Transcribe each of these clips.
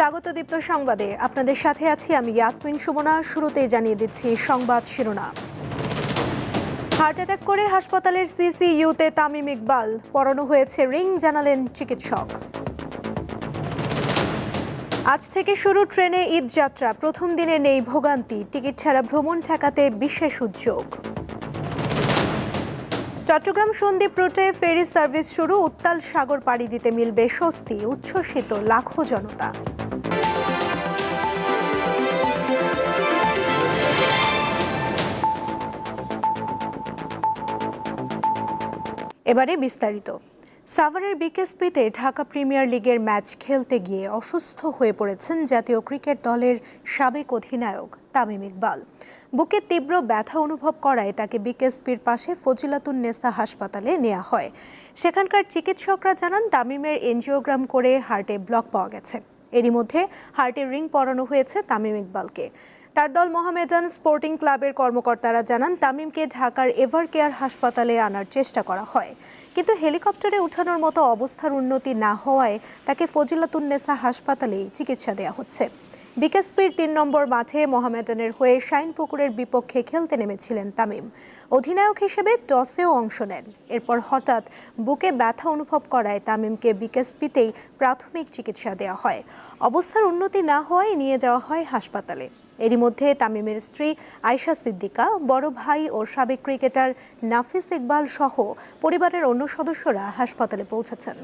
স্বাগত দীপ্ত সংবাদে। আপনাদের সাথে আছি আমি ইয়াসমিন সুমনা, শুরুতেই জানিয়ে দিচ্ছি সংবাদ শিরোনাম। হার্ট অ্যাটাক করে হাসপাতালের সিসিইউতে তামিম ইকবাল পড়ানো হয়েছে রিং, জানালেন চিকিৎসক। আজ থেকে শুরু ট্রেনে ঈদ যাত্রা, প্রথম দিনে নেই ভোগান্তি, টিকিট ছাড়া ভ্রমণ ঠেকাতে বিশেষ উদ্যোগ। চট্টগ্রাম সন্দ্বীপ রুটে ফেরি সার্ভিস শুরু, উত্তাল সাগর পাড়ি দিতে মিলবে স্বস্তি, উচ্ছ্বসিত লাখো জনতা। এবারে বিস্তারিত। সাভারের বিকেএসপিতে ঢাকা প্রিমিয়ার লিগের ম্যাচ খেলতে গিয়ে অসুস্থ হয়ে পড়েছেন জাতীয় ক্রিকেট দলের সাবেক অধিনায়ক তামিম ইকবাল। বুকে তীব্র ব্যথা অনুভব করায় তাকে বিকেএসপির পাশে ফজিলাতুন নেসা হাসপাতালে নেওয়া হয়। সেখানকার চিকিৎসকরা জানান, তামিমের এনজিওগ্রাম করে হার্টে ব্লক পাওয়া গেছে। এরই মধ্যে হার্টের রিং পরানো হয়েছে তামিম ইকবালকে। তার দল মোহামেডান স্পোর্টিং ক্লাবের কর্মকর্তারা জানান, তামিমকে ঢাকার এভার কেয়ার হাসপাতালে আনার চেষ্টা করা হয়। কিন্তু হেলিকপ্টারে উঠানোর মতো অবস্থার উন্নতি না হওয়ায় তাকে ফজিলাতুন্নেসা হাসপাতালেই চিকিৎসা দেওয়া হচ্ছে। বিকেএসপির তিন নম্বর মাঠে মোহামেডানের হয়ে শাইনপুকুরের বিপক্ষে খেলতে নেমেছিলেন তামিম। অধিনায়ক হিসেবে টসেও অংশ নেন। এরপর হঠাৎ বুকে ব্যথা অনুভব করায় তামিমকে বিকেএসপিতেই প্রাথমিক চিকিৎসা দেওয়া হয়। অবস্থার উন্নতি না হওয়ায় নিয়ে যাওয়া হয় হাসপাতালে। এরই মধ্যে তামিমের স্ত্রী আয়শা সিদ্দিকা, বড় ভাই ও সাবেক ক্রিকেটার নাফিস ইকবাল সহ পরিবারের অন্য সদস্যরা হাসপাতালে পৌঁছেছেন।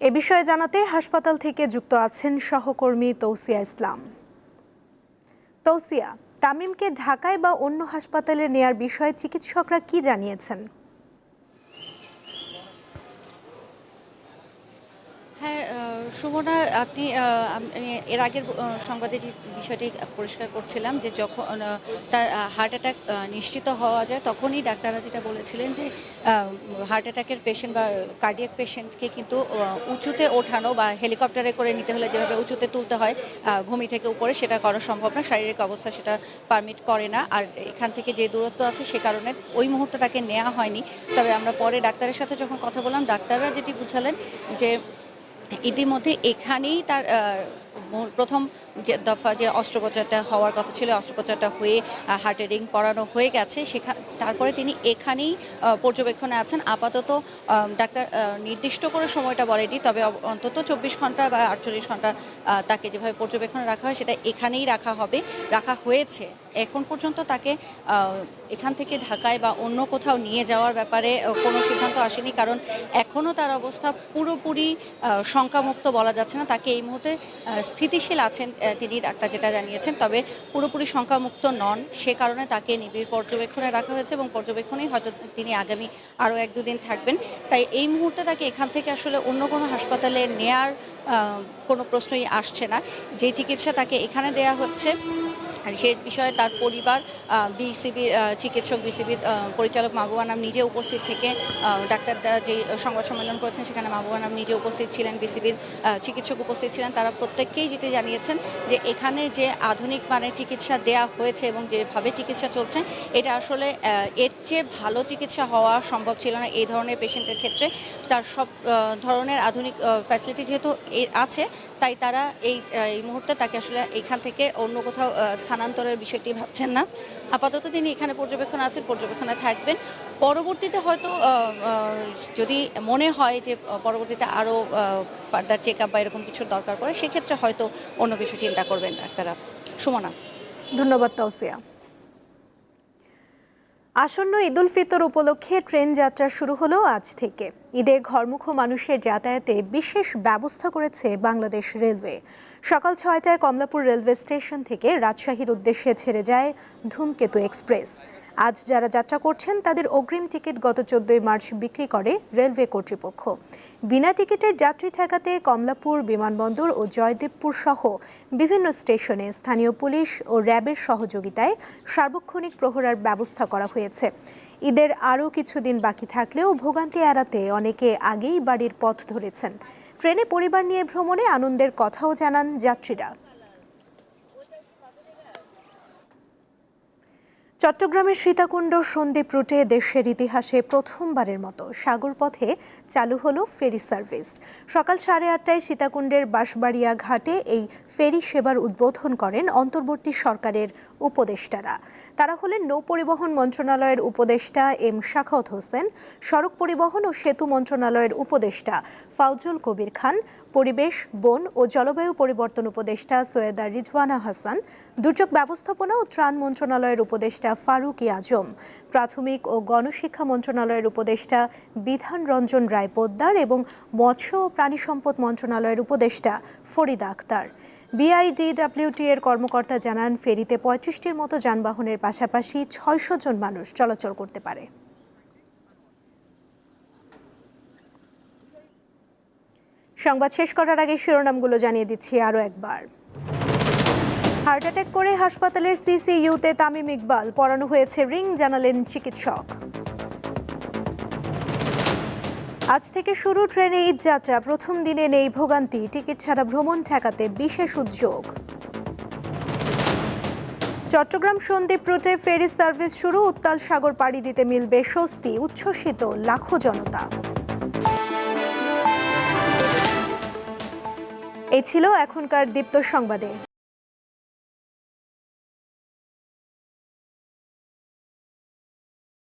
এ বিষয়ে জানাতে হাসপাতাল থেকে যুক্ত আছেন সহকর্মী তৌসিয়া ইসলাম। তৌসিয়া, তামিমকে ঢাকায় বা অন্য হাসপাতালে নেয়ার বিষয়ে চিকিৎসকরা কি জানিয়েছেন হ্যাঁ আহ, সুমনা, আপনি এর আগের সংবাদে যে বিষয়টি পরিষ্কার করছিলাম যে যখন তার হার্ট অ্যাটাক নিশ্চিত হওয়া যায়, তখনই ডাক্তাররা যেটা বলেছিলেন যে হার্ট অ্যাটাকের পেশেন্ট বা কার্ডিয়াক পেশেন্টকে কিন্তু উঁচুতে ওঠানো বা হেলিকপ্টারে করে নিতে হলে যেভাবে উঁচুতে তুলতে হয় ভূমি থেকে উপরে, সেটা করা সম্ভব না। শারীরিক অবস্থা সেটা পারমিট করে না। আর এখান থেকে যে দূরত্ব আছে সে কারণে ওই মুহূর্তে তাকে নেওয়া হয়নি। তবে আমরা পরে ডাক্তারের সাথে যখন কথা বললাম, ডাক্তাররা যেটি বুঝালেন যে ইতিমধ্যে এখানেই তার প্রথম যে দফা যে অস্ত্রোপচারটা হওয়ার কথা ছিল, অস্ত্রোপচারটা হয়ে হার্টের রিং পরানো হয়ে গেছে। সেখান তারপরে তিনি এখানেই পর্যবেক্ষণে আছেন। আপাতত ডাক্তার নির্দিষ্ট করে সময়টা বলেনি, তবে অন্তত চব্বিশ ঘণ্টা বা আটচল্লিশ ঘণ্টা তাকে যেভাবে পর্যবেক্ষণে রাখা হয়, সেটা এখানেই রাখা হবে, রাখা হয়েছে। এখন পর্যন্ত তাকে এখান থেকে ঢাকায় বা অন্য কোথাও নিয়ে যাওয়ার ব্যাপারে কোনো সিদ্ধান্ত আসেনি, কারণ এখনও তার অবস্থা পুরোপুরি শঙ্কামুক্ত বলা যাচ্ছে না। তাকে এই মুহূর্তে স্থিতিশীল আছেন তিনি, ডাক্তার যেটা জানিয়েছেন। তবে পুরোপুরি সংখ্যামুক্ত নন। সে কারণে তাকে নিবিড় পর্যবেক্ষণে রাখা হয়েছে এবং পর্যবেক্ষণেই হয়তো তিনি আগামী আরও এক দুদিন থাকবেন। তাই এই মুহূর্তে তাকে এখান থেকে আসলে অন্য কোনো হাসপাতালে নেয়ার কোনো প্রশ্নই আসছে না। যে চিকিৎসা তাকে এখানে দেয়া হচ্ছে সে বিষয়ে তার পরিবার বিসিবির চিকিৎসক বিসিবির পরিচালক মাহবুবা নাম নিজে উপস্থিত থেকে আহ, ডাক্তার দ্বারা যে সংবাদ সম্মেলন করেছেন সেখানে মাহবুবা নাম নিজে উপস্থিত ছিলেন বিসিবির চিকিৎসক উপস্থিত ছিলেন। তারা প্রত্যেককেই যেটি জানিয়েছেন যে এখানে যে আধুনিক মানের চিকিৎসা দেয়া হয়েছে এবং যেভাবে চিকিৎসা চলছে এটা আসলে এর চেয়ে ভালো চিকিৎসা হওয়া সম্ভব ছিল না এই ধরনের পেশেন্টের ক্ষেত্রে। তার সব ধরনের আধুনিক ফ্যাসিলিটি যেহেতু আছে তাই তারা এই এই মুহূর্তে তাকে আসলে এখান থেকে অন্য কোথাও আহ, স্থানান্তরের বিষয়টি ভাবছেন না। আপাতত তিনি এখানে পর্যবেক্ষণ আছেন, পর্যবেক্ষণে থাকবেন। পরবর্তীতে হয়তো যদি মনে হয় যে পরবর্তীতে আরও ফার্দার চেক আপ বা এরকম কিছুর দরকার পড়ে, সেক্ষেত্রে হয়তো অন্য কিছু চিন্তা করবেন ডাক্তাররা। সুমনা। ধন্যবাদ তৌসিয়া আসন্ন ঈদুল ফিতর উপলক্ষে ট্রেন যাত্রা শুরু হলো আজ থেকে। ঈদে ঘরমুখ মানুষের যাতায়াতে বিশেষ ব্যবস্থা করেছে বাংলাদেশ রেলওয়ে। সকাল ছয়টায় কমলাপুর রেলওয়ে স্টেশন থেকে রাজশাহীর উদ্দেশ্যে ছেড়ে যায় ধূমকেতু এক্সপ্রেস। আজ যারা যাত্রা করছেন, তাদের অগ্রিম টিকিট গত চোদ্দই মার্চ বিক্রি করে রেলওয়ে কর্তৃপক্ষ। বিনা টিকিটের যাত্রী ঠেকাতে কমলাপুর বিমানবন্দর ও জয়দেবপুর সহ বিভিন্ন স্টেশনে স্থানীয় পুলিশ ও র্যাবের সহযোগিতায় সার্বক্ষণিক প্রহরার ব্যবস্থা করা হয়েছে। ঈদের আরও কিছুদিন বাকি থাকলেও ভোগান্তি এড়াতে অনেকে আগেই বাড়ির পথ ধরেছেন। ট্রেনে পরিবার নিয়ে ভ্রমণে আনন্দের কথাও জানান যাত্রীরা। চট্টগ্রামের সীতাকুণ্ড সন্দ্বীপ রুটে দেশের ইতিহাসে প্রথমবারের মতো সাগর পথে চালু হলো ফেরি সার্ভিস। সকাল সাড়ে আটটায় সীতাকুণ্ডের বাঁশবাড়িয়া ঘাটে এই ফেরি সেবার উদ্বোধন করেন অন্তর্বর্তী সরকারের উপদেষ্টারা। তারা হলেন নৌ পরিবহন মন্ত্রণালয়ের উপদেষ্টা এম শাখাওত হোসেন, সড়ক পরিবহন ও সেতু মন্ত্রণালয়ের উপদেষ্টা ফাউজুল কবির খান, পরিবেশ, বন ও জলবায়ু পরিবর্তন উপদেষ্টা সৈয়দা রিজওয়ানা হাসান, দুর্যোগ ব্যবস্থাপনা ও ত্রাণ মন্ত্রণালয়ের উপদেষ্টা ফারুক আজম, প্রাথমিক ও গণশিক্ষা মন্ত্রণালয়ের উপদেষ্টা বিধান রঞ্জন রায় পোদ্দার এবং মৎস্য ও প্রাণী সম্পদ মন্ত্রণালয়ের উপদেষ্টা ফরিদা আক্তার বিআইডিডব্লিউটি এর কর্মকর্তা জানান, ফেরিতে পঁয়ত্রিশটির মতো যানবাহনের পাশাপাশি ছয়শো জন মানুষ চলাচল করতে পারে। সংবাদ শেষ করার আগে শিরোনামগুলো জানিয়ে দিচ্ছি আরও একবার। হার্ট অ্যাটাক করে হাসপাতালের সিসিইউতে তামিম ইকবাল পড়ানো হয়েছে রিং জানালেন চিকিৎসক। আজ থেকে শুরু ট্রেনে ঈদ যাত্রা। প্রথম দিনে নেই ভোগান্তি। টিকিট ছাড়া ভ্রমণ ঠেকাতে বিশেষ উদ্যোগ। চট্টগ্রাম সন্দ্বীপ রুটে ফেরি সার্ভিস শুরু। উত্তাল সাগর পাড়ি দিতে মিলবে স্বস্তি, উচ্ছ্বসিত লাখো জনতা। এ ছিল এখনকার দীপ্ত সংবাদে।